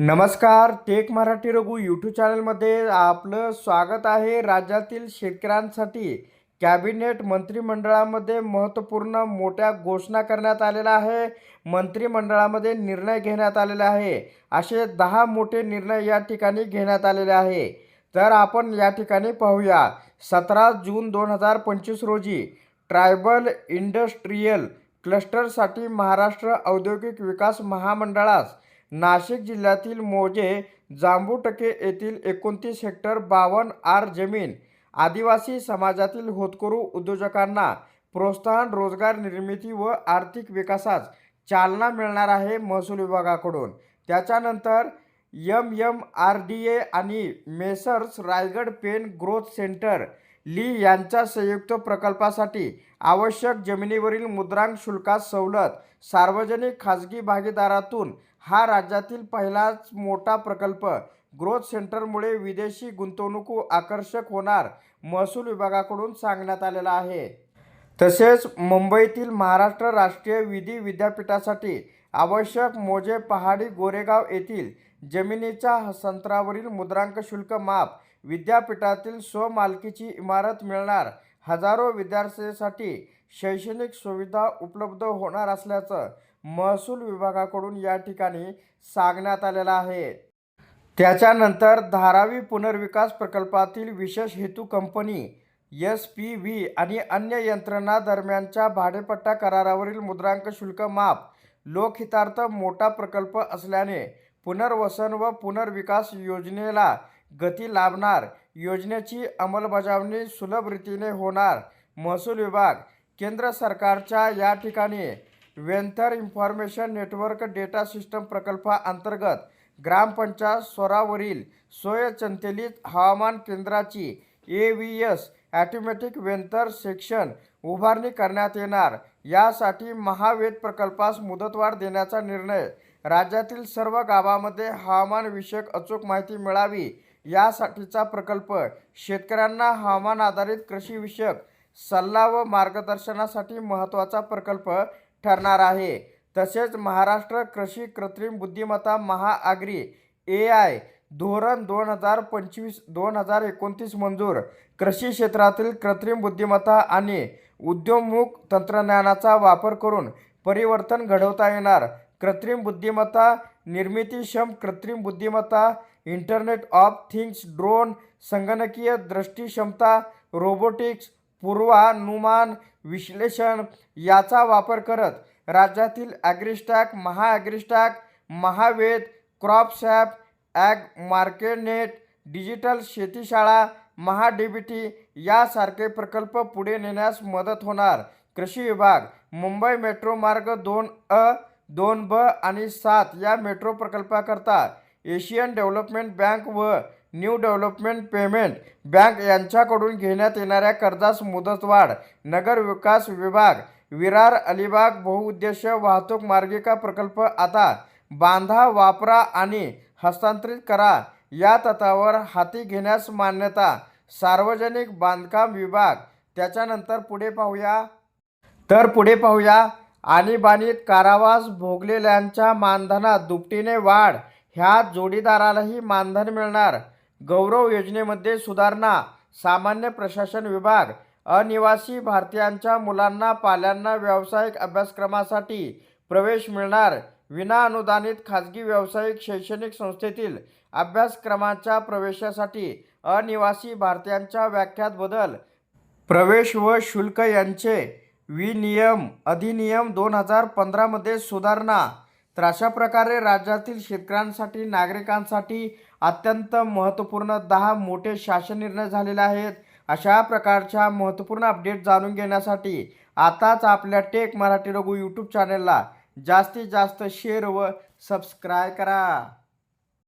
नमस्कार take Marathi Raghu YouTube चॅनलमध्ये आपलं स्वागत आहे. राज्यातील शेतकऱ्यांसाठी कॅबिनेट मंत्रिमंडळामध्ये महत्त्वपूर्ण मोठ्या घोषणा करण्यात आलेल्या आहे. मंत्रिमंडळामध्ये निर्णय घेण्यात आलेला आहे. असे दहा मोठे निर्णय या ठिकाणी घेण्यात आलेले आहे. तर आपण या ठिकाणी पाहूया. सतरा जून दोन हजार पंचवीस रोजी ट्रायबल इंडस्ट्रीयल क्लस्टरसाठी महाराष्ट्र औद्योगिक विकास महामंडळास नाशिक जिल्ह्यातील मोजे जांबूटके येथील एकोणतीस हेक्टर बावन्न आर जमीन आदिवासी समाजातील होतकरू उद्योजकांना प्रोत्साहन रोजगार निर्मिती व आर्थिक विकासास चालना मिळणार आहे महसूल विभागाकडून. त्याच्यानंतर M M R D A आणि messrs Raigad Pen growth centre ली यांच्या संयुक्त प्रकल्पासाठी आवश्यक जमिनीवरील मुद्रांक शुल्कात सवलत सार्वजनिक खाजगी भागीदारातून हा राज्यातील पहिलाच मोठा प्रकल्प. ग्रोथ सेंटरमुळे विदेशी गुंतवणूक आकर्षक होणार महसूल विभागाकडून सांगण्यात आलेला आहे. तसेच मुंबईतील महाराष्ट्र राष्ट्रीय विधी विद्यापीठासाठी आवश्यक मोजे पहाडी गोरेगाव येथील जमिनीच्या हस्तांतरावरील मुद्रांक शुल्क माफ विद्यापीठातील स्वमालकीची इमारत मिळणार. हजारो विद्यार्थ्यांसाठी शैक्षणिक सुविधा उपलब्ध होणार असल्याचं महसूल विभागाकडून या ठिकाणी सांगण्यात आलेलं आहे. त्याच्यानंतर धारावी पुनर्विकास प्रकल्पातील विशेष हेतू कंपनी एस पी व्ही आणि अन्य यंत्रणा दरम्यानच्या भाडेपट्टा करारावरील मुद्रांक शुल्क माफ लोकहितार्थ मोठा प्रकल्प असल्याने पुनर्वसन व पुनर्विकास योजनेला गती लाभणार. योजनेची अंमलबजावणी सुलभ रीतीने होणार. महसूल विभाग केंद्र सरकारच्या या ठिकाणी weather information network data system प्रकल्पाअंतर्गत ग्रामपंचायत स्तरावरील स्वयंचलित हवामान केंद्राची A V S automatic weather section उभारणी करण्यात येणार. यासाठी महावेद प्रकल्पास मुदतवाढ देण्याचा निर्णय. राज्यातील सर्व गावामध्ये हवामानविषयक अचूक माहिती मिळावी यासाठीचा प्रकल्प शेतकऱ्यांना हवामान आधारित कृषीविषयक सल्ला व मार्गदर्शनासाठी महत्त्वाचा प्रकल्प ठरणार आहे. तसेच महाराष्ट्र कृषी कृत्रिम बुद्धिमत्ता महाआगरी ए आय धोरण दोन हजार पंचवीस दोन हजार एकोणतीस मंजूर कृषी क्षेत्रातील कृत्रिम बुद्धिमत्ता आणि उद्योगमुख तंत्रज्ञानाचा वापर करून परिवर्तन घडवता येणार. कृत्रिम बुद्धिमत्ता निर्मितीक्षम कृत्रिम बुद्धिमत्ता इंटरनेट ऑफ थिंग्स ड्रोन संगणकीय दृष्टीक्षमता रोबोटिक्स पूर्वानुमान विश्लेषण याचा वापर करत राज्यातील ॲग्रिस्टॅक महाॲग्रिस्टॅक महावेद क्रॉपसॅप ॲग मार्केटनेट डिजिटल शेतीशाळा महाडीबीटी बी टी यासारखे प्रकल्प पुढे नेण्यास मदत होणार. कृषी विभाग मुंबई मेट्रो मार्ग दोन अ दोन ब आणि सात या मेट्रो प्रकल्पाकरता एशियन डेव्हलपमेंट बँक व न्यू डेव्हलपमेंट पेमेंट बँक यांच्याकडून घेण्यात येणाऱ्या कर्जास मुदतवाढ नगर विकास विभाग विरार अलिबाग बहुउद्देशीय वाहतूक मार्गिका प्रकल्प आता बांधा वापरा आणि हस्तांतरित करा. या तत्वावर हाती घेण्यास मान्यता सार्वजनिक बांधकाम विभाग. त्याच्यानंतर पुढे पाहूया. तर पुढे पाहूया. आणीबाणीत कारावास भोगलेल्यांच्या मानधनात दुपटीने वाढ ह्या जोडीदारालाही मानधन मिळणार. गौरव योजनेमध्ये सुधारणा सामान्य प्रशासन विभाग अनिवासी भारतीयांच्या मुलांना पाल्यांना व्यावसायिक अभ्यासक्रमासाठी प्रवेश मिळणार. विना अनुदानित खाजगी व्यावसायिक शैक्षणिक संस्थेतील अभ्यासक्रमाच्या प्रवेशासाठी अनिवासी भारतीयांच्या व्याख्यात बदल. प्रवेश व शुल्क यांचे विनियम अधिनियम दोन हजार पंधरामध्ये सुधारणा तर अशा प्रकारे राज्यातील शेतकऱ्यांसाठी नागरिकांसाठी अत्यंत महत्त्वपूर्ण दहा मोठे शासन निर्णय झालेले आहेत. अशा प्रकारच्या महत्त्वपूर्ण अपडेट जाणून घेण्यासाठी आताच आपल्या टेक मराठी रघु यूट्यूब चॅनलला जास्तीत जास्त शेअर व सबस्क्राय करा.